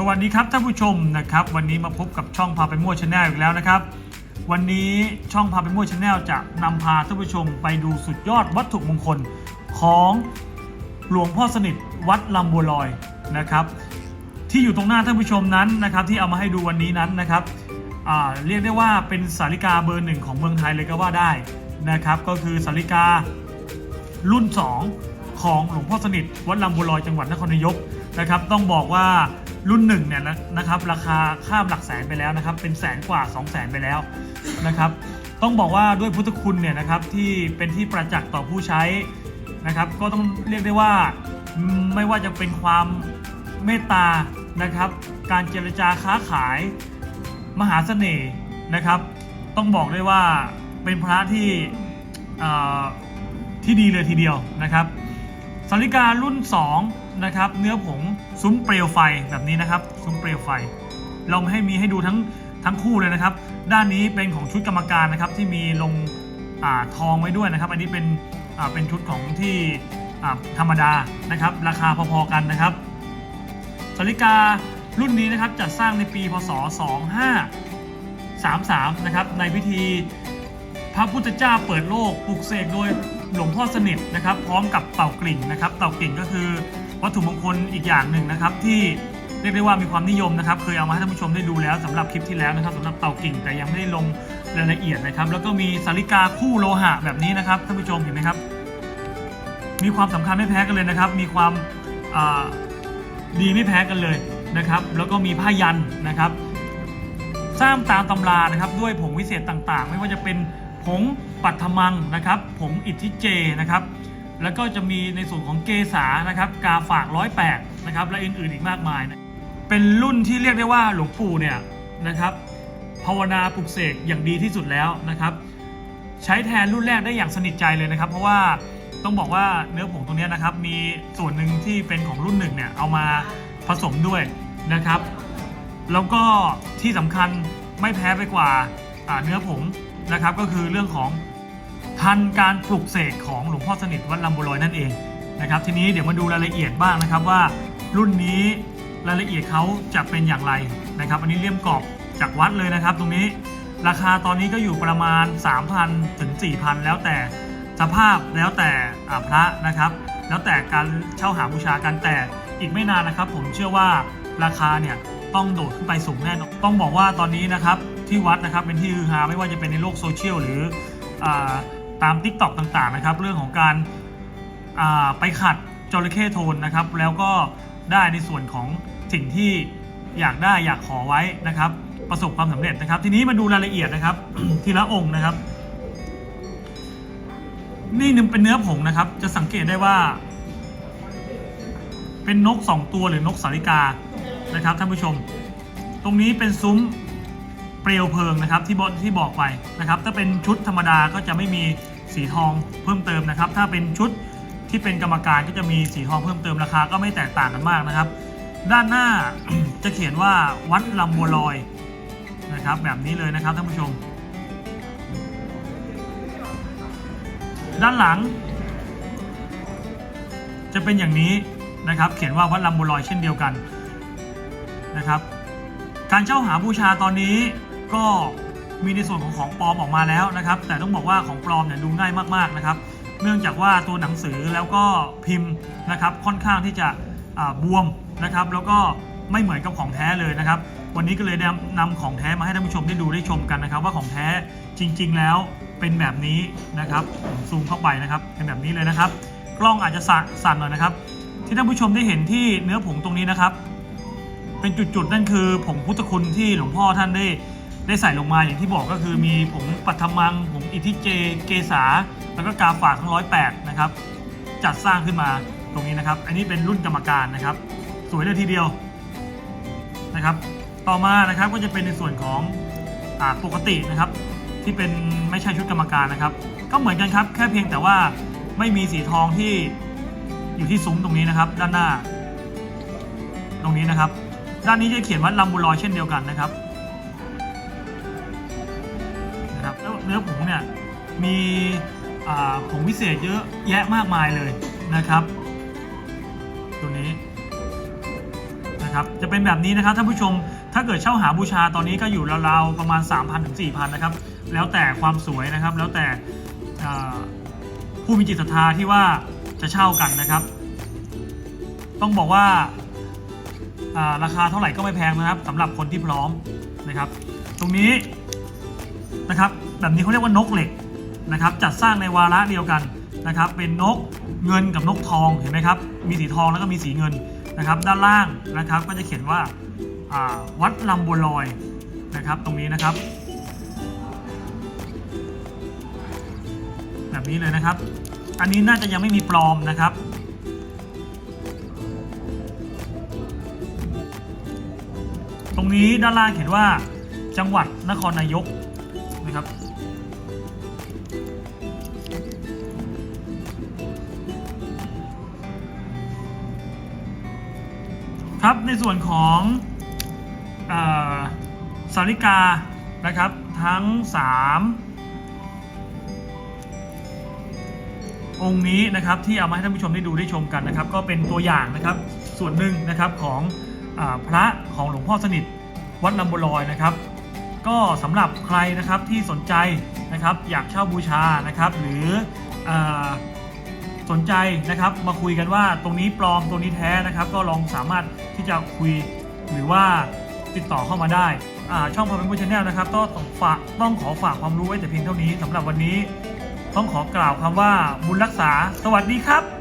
สวัสดีครับท่านผู้ชมนะครับ วันนี้มาพบกับช่องพาไปมั่วชาแนลอีกแล้วนะครับ วันนี้ช่องพาไปมั่วชาแนลจะนำพาท่านผู้ชมไปดูสุดยอดวัตถุมงคลของหลวงพ่อสนิทวัดลำบัวลอยนะครับ ที่อยู่ตรงหน้าท่านผู้ชมนั้นนะครับ ที่เอามาให้ดูวันนี้นั้นนะครับเรียกได้ว่าเป็นสาริกาเบอร์หนึ่งของเมืองไทยเลยก็ว่าได้นะครับ ก็คือสาริการุ่น 2 ของหลวงพ่อสนิทวัดลำบัวลอยจังหวัดนครนายกนะครับ ต้องบอกว่า รุ่นหนึ่งเนี่ยนะครับราคาข้ามหลักแสนไปแล้วนะครับ เป็นแสนกว่า 2 0 0แสนไปแล้วนะครับ ต้องบอกว่าด้วยพุทธคุณเนี่ยนะครับที่เป็นที่ประจักษ์ต่อผู้ใช้นะครับ ก็ต้องเรียกได้ว่าไม่ว่าจะเป็นความเมตตานะครับ การเจรจาค้าขายมหาเสน่ห์นะครับ ต้องบอกได้ว่าเป็นพระที่ที่ดีเลยทีเดียวนะครับสาริการุ่น 2 นะครับ เนื้อผงซุ้มเปลวไฟแบบนี้นะครับ ซุ้มเปลวไฟ เราให้มีให้ดูทั้งทั้งคู่เลยนะครับ ด้านนี้เป็นของชุดกรรมการนะครับ ที่มีลงอทองไว้ด้วยนะครับ อันนี้เป็นเป็นชุดของที่ธรรมดานะครับ ราคาพอๆกันนะครับสาริการุ่นนี้นะครับจัดสร้างในปีพศ 2533 นะครับ ในพิธีพระพุทธเจ้าเปิดโลกปลุกเสกโดยหลวงพ่อสนิทนะครับ พร้อมกับเต่ากลิ่งนะครับ เต่ากลิ่งก็คือ วัตถุมงคลอีกอย่างหนึ่งนะครับ ที่เรียกได้ว่ามีความนิยมนะครับ เคยเอามาให้ท่านผู้ชมได้ดูแล้วสำหรับคลิปที่แล้วนะครับสำหรับเต่ากิ่งแต่ยังไม่ได้ลงรายละเอียดนะครับ แล้วก็มีสาริกาคู่โลหะแบบนี้นะครับท่านผู้ชมเห็นไหมครับ มีความสำคัญไม่แพ้กันเลยนะครับ มีความดีไม่แพ้กันเลยนะครับ แล้วก็มีผ้ายันนะครับสร้างตามตำรานะครับด้วยผงวิเศษต่างๆ ไม่ว่าจะเป็นผงปัทมังนะครับ ผงอิทธิเจนะครับ แล้วก็จะมีในส่วนของเกษานะครับกาฝากร้อยแปดนะครับและอื่นๆอีกมากมายนะเป็นรุ่นที่เรียกได้ว่าหลวงปู่เนี่ยนะครับภาวนาปลุกเสกอย่างดีที่สุดแล้วนะครับ ใช้แทนรุ่นแรกได้อย่างสนิทใจเลยนะครับ เพราะว่าต้องบอกว่าเนื้อผงตรงนี้นะครับ มีส่วนหนึ่งที่เป็นของรุ่นหนึ่งเนี่ยเอามาผสมด้วยนะครับ แล้วก็ที่สำคัญไม่แพ้ไปกว่าเนื้อผงนะครับ ก็คือเรื่องของ ทันการปลุกเสกของหลวงพ่อสนิทวัดลำบุรอยนั่นเองนะครับทีนี้เดี๋ยวมาดูรายละเอียดบ้างนะครับว่า รุ่นนี้รายละเอียดเขาจะเป็นอย่างไรนะครับอันนี้เลี่ยมกรอบจากวัดเลยนะครับ ตรงนี้ราคาตอนนี้ก็อยู่ประมาณ 3,000ถึง4,000 แล้วแต่สภาพแล้วแต่อาพระนะครับ แล้วแต่การเช่าหาบูชากันแต่อีกไม่นานนะครับ ผมเชื่อว่าราคาเนี่ยต้องโดดขึ้นไปสูงแน่นอนต้องบอกว่าตอนนี้นะครับที่วัดนะครับเป็นที่ฮือฮาไม่ว่าจะเป็นในโลกโซเชียลหรืออา ตาม t ิ k t o k ต่างๆนะครับ เรื่องของการาไปขัดจระเข้โทนนะครับ แล้วก็ได้ในส่วนของสิ่งที่อยากได้อยากขอไว้นะครับ ประสบความสำเร็จนะครับ ทีนี้มาดูรายละเอียดนะครับ ทีละองค์นะครับ นี่นึงเป็นเนื้อผงนะครับ จะสังเกตได้ว่า เป็นนกสองตัวหรือนกสาริกานะครับท่านผู้ชม ตรงนี้เป็นซุ้ม เปลวเพลิงนะครับที่บอกที่บอกไปนะครับถ้าเป็นชุดธรรมดาก็จะไม่มีสีทองเพิ่มเติมนะครับ ถ้าเป็นชุดที่เป็นกรรมการก็จะมีสีทองเพิ่มเติมราคาก็ไม่แตกต่างกันมากนะครับ ด้านหน้าจะเขียนว่าวัดลำบัวลอยนะครับ แบบนี้เลยนะครับท่านผู้ชม ด้านหลัง จะเป็นอย่างนี้นะครับ เขียนว่าวัดลำบุรอยเช่นเดียวกันนะครับ การเช่าหาบูชาตอนนี้ ก็มีในส่วนของของปลอมออกมาแล้วนะครับ แต่ต้องบอกว่าของปลอมเนี่ยดูง่ายมากๆนะครับ เนื่องจากว่าตัวหนังสือแล้วก็พิมพ์นะครับค่อนข้างที่จะบวมนะครับ แล้วก็ไม่เหมือนกับของแท้เลยนะครับ วันนี้ก็เลยนำนำของแท้มาให้ท่านผู้ชมได้ดูได้ชมกันนะครับ ว่าของแท้จริง ๆ แล้วเป็นแบบนี้นะครับผมซูมเข้าไปนะครับ เป็นแบบนี้เลยนะครับ กล้องอาจจะสั่นหน่อยนะครับ ที่ท่านผู้ชมได้เห็นที่เนื้อผงตรงนี้นะครับ เป็นจุดๆนั่นคือผงพุทธคุณที่หลวงพ่อท่านได้ ได้ใส่ลงมาอย่างที่บอกก็คือมีผงปัทมังผงอิทิเจ เกษา แล้วก็กาฝากทั้งร้อยแปดนะครับจัดสร้างขึ้นมาตรงนี้นะครับ อันนี้เป็นรุ่นกรรมการนะครับ สวยเลยทีเดียวนะครับ ต่อมานะครับก็จะเป็นในส่วนของอปกตินะครับ ที่เป็นไม่ใช่ชุดกรรมการนะครับ ก็เหมือนกันครับ แค่เพียงแต่ว่าไม่มีสีทองที่อยู่ที่ซุ้มตรงนี้นะครับ ด้านหน้า ตรงนี้นะครับ ด้านนี้จะเขียนว่าลำบุรอยเช่นเดียวกันนะครับ นะครับแล้วเนื้อผงเนี่ยมีผงพิเศษเยอะแยะมากมายเลยนะครับ ตัวนี้นะครับจะเป็นแบบนี้นะครับท่านผู้ชมถ้าเกิดเช่าหาบูชาตอนนี้ก็อยู่ราวๆประมาณ 3,000ถึง4,000นะครับแล้วแต่ความสวยนะครับ แล้วแต่ผู้มีจิตศรัทธาที่ว่าจะเช่ากันนะครับ ต้องบอกว่าราคาเท่าไหร่ก็ไม่แพงนะครับสำหรับคนที่พร้อมนะครับ ตรงนี้ นะครับแบบนี้เขาเรียกว่านกเหล็กนะครับจัดสร้างในวาระเดียวกันนะครับเป็นนกเงินกับนกทองเห็นไหมครับมีสีทองแล้วก็มีสีเงินนะครับ ด้านล่างนะครับก็จะเขียนว่าาวัดลำบัวลอยนะครับตรงนี้นะครับ แบบนี้เลยนะครับ อันนี้น่าจะยังไม่มีปลอมนะครับตรงนี้ด้านล่างเขียนว่าจังหวัดนครนายก นะครับครับในส่วนของอสาริกานะครับทั้ง 3 องค์นี้นะครับที่เอามาให้ท่านผู้ชมได้ดูได้ชมกันนะครับ ก็เป็นตัวอย่างนะครับส่วนหนึ่งนะครับของอพระของหลวงพ่อสนิทวัดลำบัวลอยนะครับ ก็สำหรับใครนะครับที่สนใจนะครับอยากเช่าบูชานะครับ หรืออสนใจนะครับมาคุยกันว่าตรงนี้ปลอมตรงนี้แท้นะครับ ก็ลองสามารถที่จะคุยหรือว่าติดต่อเข้ามาได้ช่องพาเป็นผู้ชแนลนะครับก็ต้องฝากต้องขอฝากความรู้ไว้แต่เพียงเท่านี้สำหรับวันนี้ ต้องขอกล่าวคำว่าบุญรักษา สวัสดีครับ